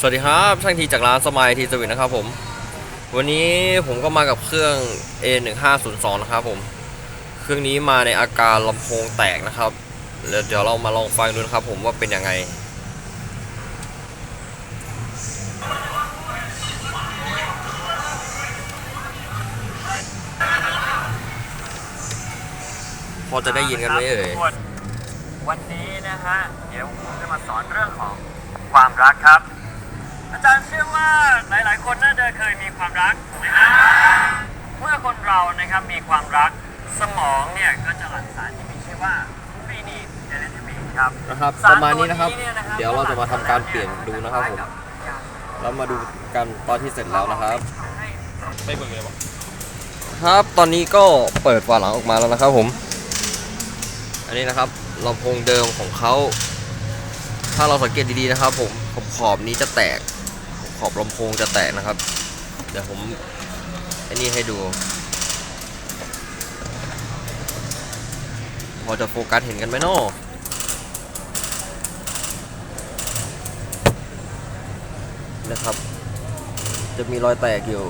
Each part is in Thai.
สวัสดีครับ ช่างทีจากร้านสมายทีสวิตนะครับผม วันนี้ผมก็มากับเครื่อง A1502 นะครับผม เครื่องนี้มาในอาการลำโพงแตกนะครับ เดี๋ยวเรามาลองฟังดูนะครับผมว่าเป็นยังไงพอจะได้ยินกันไหมเอ่ย วันนี้นะฮะ เดี๋ยวผมจะมาสอนเรื่องของความรักครับ ว่าหลาย ๆ คนน่าจะเคยมีความรักนะครับเมื่อคนเรานะครับมีความรักสมองเนี่ยก็จะหลั่งสารที่มีชื่อว่าฟีนีเอเลทิมีนครับนะครับสประมาณนี้นะครับ ตัวเดี๋ยวเราจะมาทำการเปลี่ยนดูนะครับผม แล้วมาดูกันตอนที่เสร็จแล้วนะครับ ไปเบิ่งเลยบอกครับตอนนี้ก็เปิดฝาหลังออกมาแล้วนะครับผม อันนี้นะครับลำโพงเดิมของเขา ถ้าเราสังเกตดีๆนะครับผมขอบขอบนี้จะแตก ขอบลำโพงจะแตกนะครับ เดี๋ยวผมไอันนี้ให้ดู พอจะโฟกัสเห็นกันไหมนาะนะครับ จะมีรอยแตกอยู่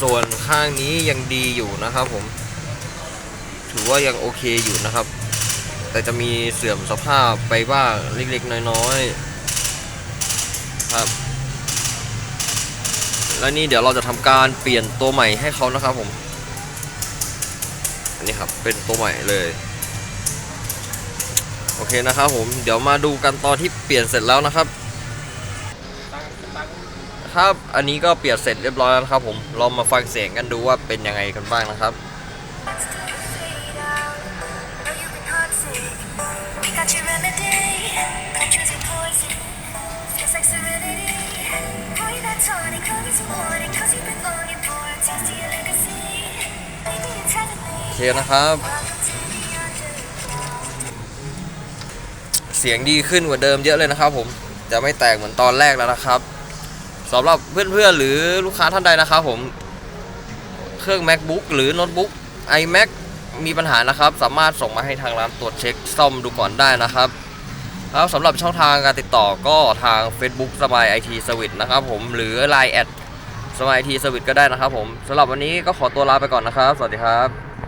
ส่วนข้างนี้ยังดีอยู่นะครับผม ถือว่ายังโอเคอยู่นะครับ แต่จะมีเสื่อมสภาพไปบ้างเล็กๆน้อยๆครับ และนี่เดี๋ยวเราจะทำการเปลี่ยนตัวใหม่ให้เขานะครับผมอันนี้ครับเป็นตัวใหม่เลยโอเคนะครับผมเดี๋ยวมาดูกันตอนที่เปลี่ยนเสร็จแล้วนะครับครับอันนี้ก็เปลี่ยนเสร็จเรียบร้อยแล้วครับผมเรามาฟังเสียงกันดูว่าเป็นยังไงกันบ้างนะครับ เคนะครับ เสียงดีขึ้นกว่าเดิมเยอะเลยนะครับ ผมจะไม่แตกเหมือนตอนแรกแล้วนะครับสำหรับเพื่อนๆหรือลูกค้าท่านใดนะครับ ผมเครื่อง macbook หรือโน้ตบุ๊ก iMac มีปัญหานะครับ สามารถส่งมาให้ทางร้านตรวจเช็คซ่อมดูก่อนได้นะครับแล้วสำหรับช่องทางการติดต่อก็ทาง Facebook สบายไอทีสวิตนะครับผมหรือ Line แอดสบายไอทีสวิตก็ได้นะครับผมสำหรับวันนี้ก็ขอตัวลาไปก่อนนะครับ สวัสดีครับ